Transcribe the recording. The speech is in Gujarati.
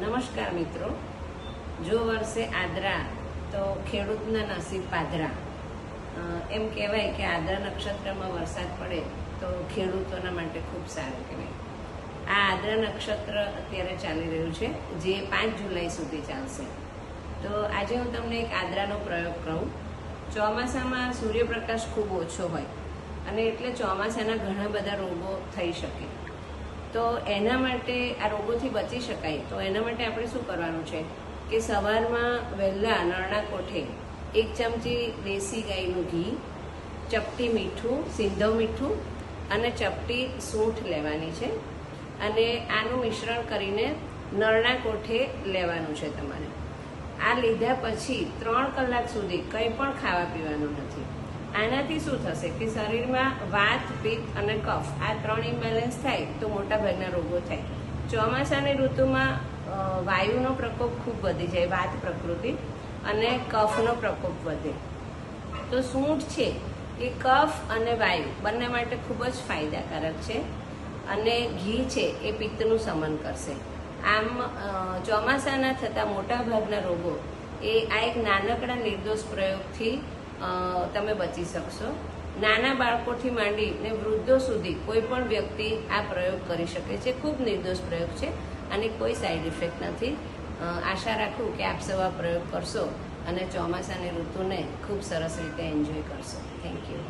નમસ્કાર મિત્રો. જો વર્ષે આદરા, તો ખેડૂતના નસીબ પાદરા. એમ કહેવાય કે આદરા નક્ષત્રમાં વરસાદ પડે, તો ખેડૂતોના માટે ખૂબ સારું કહેવાય. આ આદરા નક્ષત્ર અત્યારે ચાલી રહ્યું છે, જે પાંચ જુલાઈ સુધી ચાલશે. તો આજે હું તમને એક આદરાનો પ્રયોગ કહું. ચોમાસામાં સૂર્યપ્રકાશ ખૂબ ઓછો હોય, અને એટલે ચોમાસાના ઘણા બધા રોગો થઈ શકે. તો એના માટે આ રોગોથી બચી શકાય. તો એના માટે આપણે શું કરવાનું છે? કે સવારમાં વહેલા નળના કોઠે એક ચમચી દેશી ગાયનું ઘી, ચપટી મીઠું સિંધો મીઠું અને ચપટી સૂંઠ લેવાની છે. અને આનું મિશ્રણ કરીને નળના કોઠે લેવાનું છે તમારે. આ લીધા પછી ત્રણ કલાક સુધી કંઈ પણ ખાવા પીવાનું નથી. આનાથી શું થશે કે શરીરમાં વાત, પિત્ત અને કફ આ ત્રણ ઇમ્બેલેન્સ થાય તો મોટાભાગના રોગો થાય. ચોમાસાની ઋતુમાં વાયુનો પ્રકોપ ખૂબ વધી જાય, વાત પ્રકૃતિ, અને કફનો પ્રકોપ વધે. તો સૂંઠ છે એ કફ અને વાયુ બંને માટે ખૂબ જ ફાયદાકારક છે અને ઘી છે એ પિત્તનું સમન કરશે. આમ ચોમાસાના થતા મોટાભાગના રોગો એ આ એક નાનકડા નિર્દોષ પ્રયોગથી તમે બચી શકશો. નાના બાળકોથી માંડીને વૃદ્ધો સુધી કોઈ પણ વ્યક્તિ આ પ્રયોગ કરી શકે છે. ખૂબ નિર્દોષ પ્રયોગ છે અને કોઈ સાઈડ ઇફેક્ટ નથી. આશા રાખું કે આપ સૌ આ પ્રયોગ કરશો અને ચોમાસાની ઋતુને ખૂબ સરસ રીતે એન્જોય કરશો. Thank you.